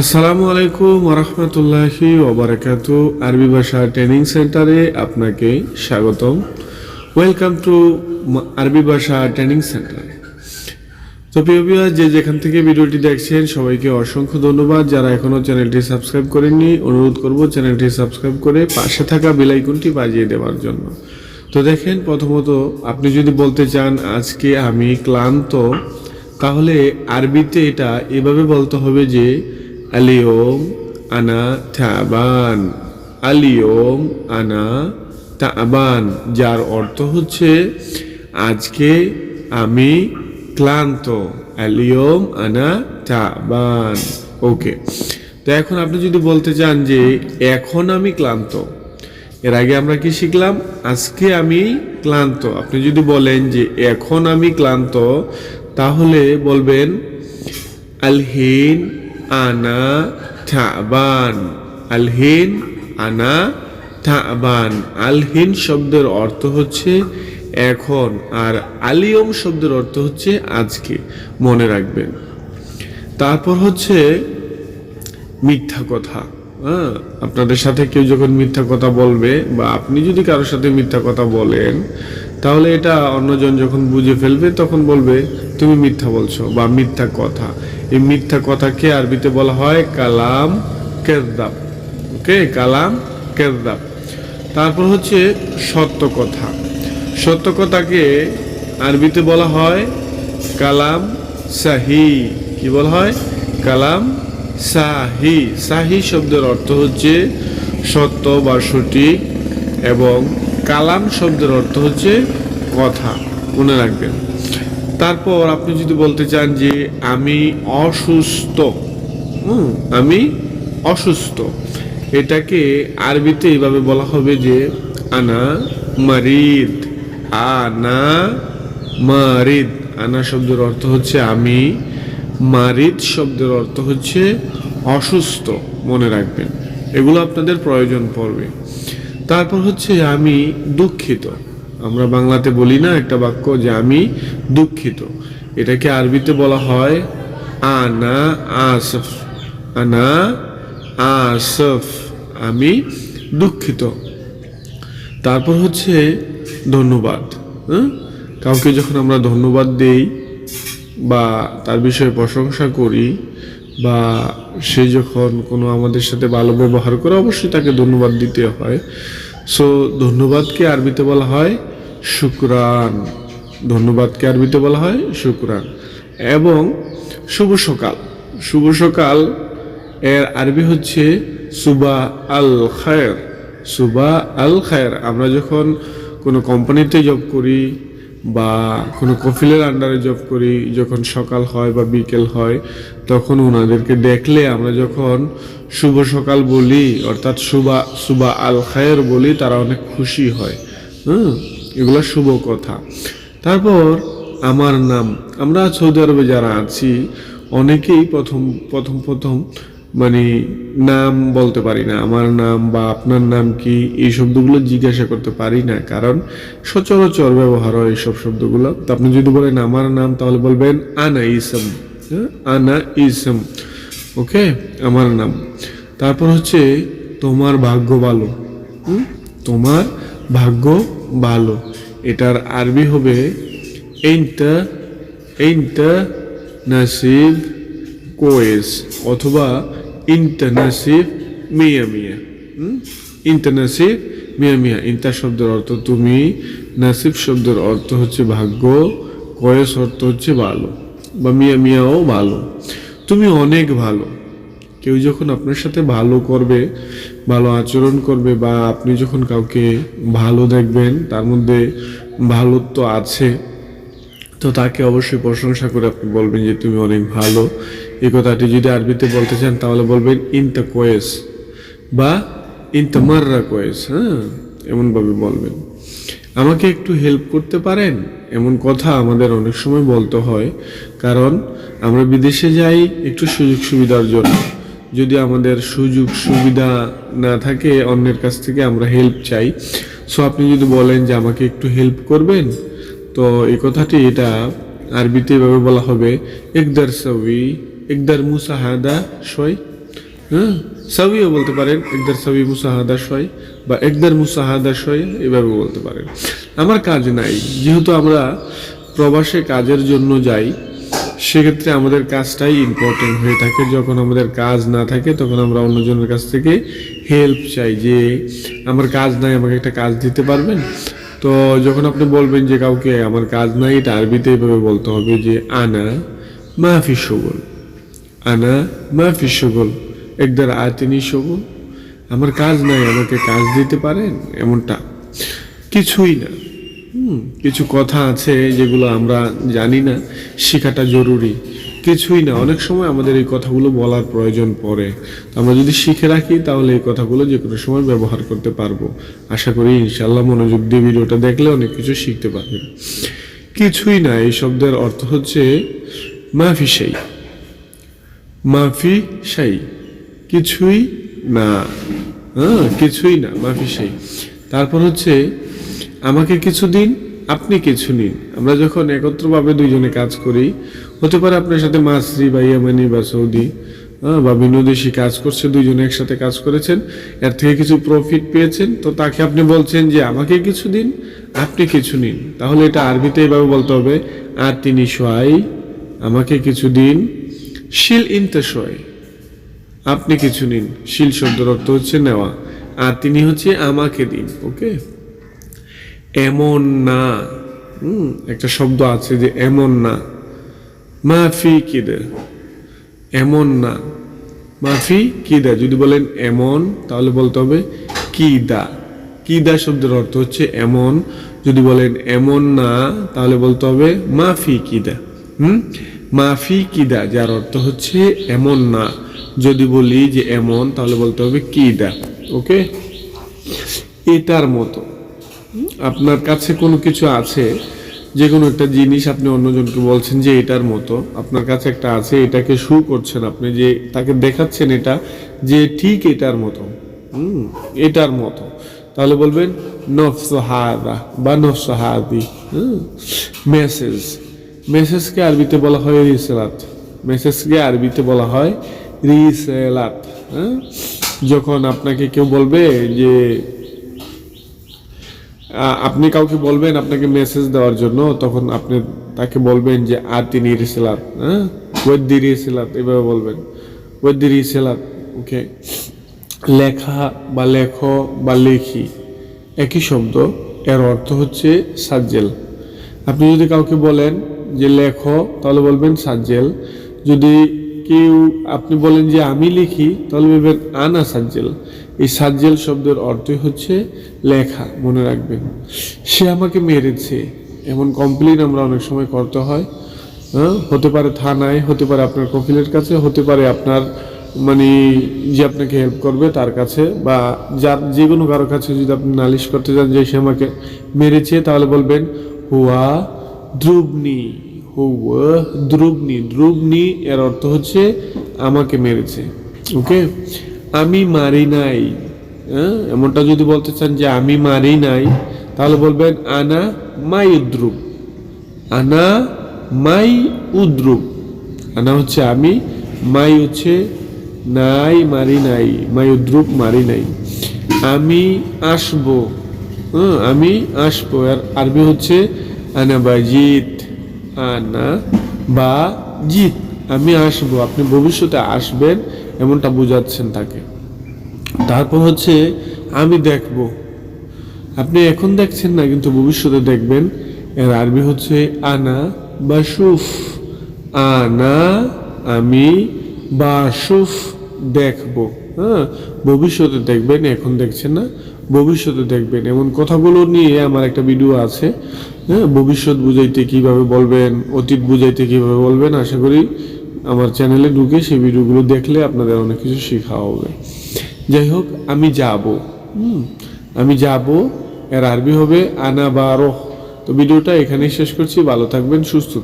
আসসালামু আলাইকুম ওরহমতুল্লাহি ওবরাকাত আরবি ভাষা ট্রেনিং সেন্টারে আপনাকে স্বাগতম। ওয়েলকাম টু আরবি ভাষা ট্রেনিং সেন্টার। তো প্রিয় যে যেখান থেকে ভিডিওটি দেখছেন, সবাইকে অসংখ্য ধন্যবাদ। যারা এখনও চ্যানেলটি সাবস্ক্রাইব করেননি, অনুরোধ করব চ্যানেলটি সাবস্ক্রাইব করে পাশে থাকা বেলাইকনটি বাজিয়ে দেওয়ার জন্য। তো দেখেন, প্রথমত আপনি যদি বলতে চান, আজকে আমি ক্লান্ত, তাহলে আরবিতে এটা এভাবে বলতে হবে যে আলিয়ম আনা থাবান আলিয়ম আনা তাবান যার অর্থ হচ্ছে আজকে আমি ক্লান্ত। আলিয়ম আনা তাবান ওকে তো এখন আপনি যদি বলতে চান যে এখন আমি ক্লান্ত, এর আগে আমরা কি শিখলাম? আজকে আমি ক্লান্ত। আপনি যদি বলেন যে এখন আমি ক্লান্ত, তাহলে বলবেন, আলহিন আনা থাবান। আলহিন আনা থাবান। আলহিন শব্দের অর্থ হচ্ছে এখন, আর আলিয়ম শব্দের অর্থ হচ্ছে আজকে। মনে রাখবেন। তারপর হচ্ছে মিথ্যা কথা। হ্যাঁ আপনাদের সাথে কেউ যখন মিথ্যা কথা বলবে বা আপনি যদি কারোর সাথে মিথ্যা কথা বলেন, তাহলে এটা অন্যজন যখন বুঝে ফেলবে, তখন বলবে, তুমি মিথ্যা বলছো বা মিথ্যা কথা এই মিথ্যা কথাকে আরবিতে বলা হয়? কালাম কেরদাব। ওকে? কালাম কেরদাব। তারপর হচ্ছে সত্য কথা। সত্য কথাকে আরবিতে বলা হয় কালাম সাহি। কি বলা হয়? কালাম সাহি। সাহি শব্দের অর্থ হচ্ছে সত্য বা সঠিক এবং কালাম শব্দের অর্থ হচ্ছে কথা। মনে রাখবেন। তারপর আপনি যদি বলতে চান যে আমি অসুস্থ, হুম, আমি অসুস্থ, এটাকে আরবিতে এইভাবে বলা হবে যে আনা মারিদ আনা মারিদ। আনা শব্দের অর্থ হচ্ছে আমি, মারিদ শব্দের অর্থ হচ্ছে অসুস্থ, মনে রাখবেন। এগুলো আপনাদের প্রয়োজন পড়বে। তারপর হচ্ছে আমি দুঃখিত। আমরা বাংলাতে বলি না একটা বাক্য যে আমি দুঃখিত। এটাকে আরবিতে বলা হয় আনা আসফ। আনা আসফ। আমি দুঃখিত। তারপর হচ্ছে ধন্যবাদ হ্যাঁ কাউকে যখন আমরা ধন্যবাদ দেই বা তার বিষয়ে প্রশংসা করি বা সে যখন কোনো আমাদের সাথে ভালো ব্যবহার করে, অবশ্যই তাকে ধন্যবাদ দিতে হয়। সো ধন্যবাদকে আরবিতে বলা হয় শুক্রান। ধন্যবাদকে আরবিতে বলা হয় শুক্রান। এবং শুভ সকাল। শুভ সকাল এর আরবি হচ্ছে সুবা আল খায়ের। সুবা আল খায়ের, আমরা যখন কোনো কোম্পানিতে জব করি বা কোনো কফিলের আন্ডারে জব করি, যখন সকাল হয় বা বিকেল হয়, তখন ওনাদেরকে দেখলে আমরা যখন শুভ সকাল বলি, অর্থাৎ সুবা সুবা আল খায়ের বলি, তারা অনেক খুশি হয়। হুম, এগুলো শুভ কথা। তারপর আমার নাম, আমরা সৌদি আরবে যারা আছি, অনেকেই প্রথম প্রথম প্রথম মানে নাম বলতে পারি না, আমার নাম বা আপনার নাম কি, এই শব্দগুলো জিজ্ঞাসা করতে পারি না, কারণ সচরাচর ব্যবহার হয় এইসব শব্দগুলো তো আপনি যদি বলেন আমার নাম, তাহলে বলবেন আনা ইসম হ্যাঁ? আনা ইসম, ওকে আমার নাম তারপর হচ্ছে, তোমার ভাগ্য ভালো? তোমার ভাগ্য ভালো এটার আরবি হবে এইনটা এইনটা নাসিব কোয়েস অথবা ইন্টারনাসিভ মিয়া মিয়া। ইন্টারনাসিভ মিয়া মিয়া। ইন্টা শব্দের অর্থ তুমি, নাসিব শব্দের অর্থ হচ্ছে ভাগ্য, কয়েস অর্থ হচ্ছে ভালো বা মিয়া মিয়াও ভালো। তুমি অনেক ভালো। কেউ যখন আপনার সাথে ভালো করবে, ভালো আচরণ করবে বা আপনি যখন কাউকে ভালো দেখবেন, তার মধ্যে ভালোত্ব আছে, তো তাকে অবশ্যই প্রশংসা করে আপনি বলবেন যে তুমি অনেক ভালো। এই কথাটি যদি আরবিতে বলতে চান, তাহলে বলবেন ইনতা কোয়েস বা ইনতা মাররা কোয়েস হ্যাঁ এমনভাবে বলবেন। আমাকে একটু হেল্প করতে পারেন? এমন কথা আমাদের অনেক সময় বলতে হয়, কারণ আমরা বিদেশে যাই একটু সুযোগ সুবিধার জন্য। যদি আমাদের সুযোগ সুবিধা না থাকে অন্যের কাছ থেকে আমরা হেল্প চাই। সো আপনি যদি বলেন যে আমাকে একটু হেল্প করবেন, তো এই কথাটি এটা আরবিতে এভাবে বলা হবে, একদার সবি, একদার মুসাহাদা সই। হ্যাঁ সাবিও বলতে পারেন, একদার সাবি মুসাহাদা শয় বা একদার মুসাহাদা শয় এভাবে বলতে পারেন। আমার কাজ নাই, যেহেতু আমরা প্রবাসে কাজের জন্য যাই সেক্ষেত্রে আমাদের কাজটাই ইম্পর্টেন্ট হয়ে থাকে। যখন আমাদের কাজ না থাকে, তখন আমরা অন্যজনের কাছ থেকে হেল্প চাই যে, আমার কাজ নাই, আমাকে একটা কাজ দিতে পারবেন? তো যখন আপনি বলবেন যে, কাউকে আমার কাজ নাই, এটা আরবিতে এভাবে বলতে হবে যে, আনা মাফি সগল আনা মাফি সগল একদার আতিনি সগল আমার কাজ নাই, আমাকে কাজ দিতে পারেন? এমনটা। কিছুই না। কিছু কথা আছে যেগুলো আমরা জানি না, শেখাটা জরুরি। কিছুই না, অনেক সময় আমাদের এই কথাগুলো বলার প্রয়োজন পড়ে। আমরা যদি শিখে রাখি, তাহলে এই কথাগুলো যে কোনো সময় ব্যবহার করতে পারব। আশা করি ইনশাল্লাহ মনোযোগ দিয়ে ভিডিওটা দেখলে অনেক কিছু শিখতে পারবেন কিছুই না, এই শব্দের অর্থ হচ্ছে মাফি সেই মাফি সেই কিছুই না। হ্যাঁ কিছুই না, মাফি সেই তারপর হচ্ছে আমাকে কিছু দিন, আপনি কিছু নিন। আমরা যখন একত্রভাবে দুইজনে কাজ করি, হতে পারে আপনার সাথে মাসরি বা ইয়ামানি বা সৌদি বা বিনোদেশি কাজ করছে, দুইজনে একসাথে কাজ করেছেন, এর থেকে কিছু প্রফিট পেয়েছেন, তো তাকে আপনি বলছেন যে, আমাকে কিছু দিন, আপনি কিছু নিন। তাহলে এটা আরবিতে এভাবে বলতে হবে, আর তিনি সোয়াই, আমাকে কিছু দিন, শিল ইনতে সোয় আপনি কিছু নিন। শিল শব্দের অর্থ হচ্ছে নেওয়া। আর তিনি হচ্ছে আমাকে দিন, ওকে? এমন না। হুম, একটা শব্দ আছে যে এমন না। মাফি কিদে এমন না। মাফি কিদা যদি বলেন এমন, তাহলে বলতে হবে কিদা কিদা শব্দের অর্থ হচ্ছে এমন। যদি বলেন এমন না, তাহলে বলতে হবে মাফি কিদা হুম মাফি কিদা যার অর্থ হচ্ছে এমন না। যদি বলি যে এমন, তাহলে বলতে হবে কিদা ওকে? এটার মতো। আপনার কাছে কোনো কিছু আছে? যে কোনো একটা জিনিস আপনি অন্যজনকে বলছেন যে এটার মতো। আপনার কাছে একটা আছে, এটাকে শু করছেন আপনি যে তাকে দেখাচ্ছেন এটা যে ঠিক এটার মতো। হুম, এটার মতো। তাহলে বলবেন নফসহাদা বা নফসহাদি হুম, মেসেজ। মেসেজকে আরবিতে বলা হয় রিসেলাত। মেসেজকে আরবিতে বলা হয় রিসেলাত। হ্যাঁ যখন আপনাকে কেউ বলবে যে আপনি কাউকে বলবেন আপনাকে মেসেজ দেওয়ার জন্য, তখন আপনি তাকে বলবেন যে, আর তিনি রিসেলাত হ্যাঁ? ওয়েদ্দি রিসেলাত, এভাবে বলবেন। ওয়েদ্দি রিসেলাত, ওকে। লেখা বা লেখ বা লেখি, একই শব্দ, এর অর্থ হচ্ছে সাজ্জেল। আপনি যদি কাউকে বলেন যে, লেখো, তাহলে বলবেন সাজ্জেল। যদি কেউ, আপনি বলেন যে, আমি লিখি, তাহলে বলবেন, আনা সাজ্জেল। এই সাজ্জেল শব্দের অর্থই হচ্ছে লেখা, মনে রাখবেন। সে আমাকে মেরেছে, এমন কমপ্লেন আমরা অনেক সময় করতে হয়। হ্যাঁ হতে পারে থানায়, হতে পারে আপনার কফিলের কাছে, হতে পারে আপনার মানে যে আপনাকে হেল্প করবে তার কাছে, বা যার যে কোনো কারও কাছে যদি আপনি নালিশ করতে চান যে সে আমাকে মেরেছে, তাহলে বলবেন, হুয়া দ্রুবনি হুয়া দ্রুবনি দ্রুবনি, এর অর্থ হচ্ছে আমাকে মেরেছে। ওকে আমি মারি নাই। হ্যাঁ? এমনটা যদি বলতে চান যে আমি মারি নাই, তাহলে বলবেন, আনা মাই দ্রুব আনা মাই উদ্রুপ। আনা হচ্ছে আমি, মাই হচ্ছে নাই, মারি নাই, মাই উদ্রুপ, মারি নাই। আমি আসব হ্যাঁ? আমি আসব। আর আরবি হচ্ছে আনা বা জিত, আনা বা জিত। আমি আসব, আপনি ভবিষ্যতে আসবেন এমনটা বোঝাচ্ছেন তাকে। তারপর হচ্ছে, আমি দেখব। আপনি এখন দেখছেন না, কিন্তু ভবিষ্যতে দেখবেন, এর আরবি হচ্ছে, আনা বাসুফ, আনা আমি বাসুফ দেখব। হ্যাঁ ভবিষ্যতে দেখবেন, এখন দেখছেন না, ভবিষ্যতে দেখবেন। এমন কথাগুলো নিয়ে আমার একটা ভিডিও আছে। হ্যাঁ ভবিষ্যৎ বুঝাইতে কীভাবে বলবেন, অতীত বুঝাইতে কীভাবে বলবেন, আশা করি আমার চ্যানেলে ঢুকে সেই ভিডিওগুলো দেখলে আপনাদের অনেক কিছু শেখা হবে। যাই হোক, আমি যাব। হুম, আমি যাব। এর আরবি হবে আনা বারো তো ভিডিওটা এখানেই শেষ করছি। ভালো থাকবেন, সুস্থ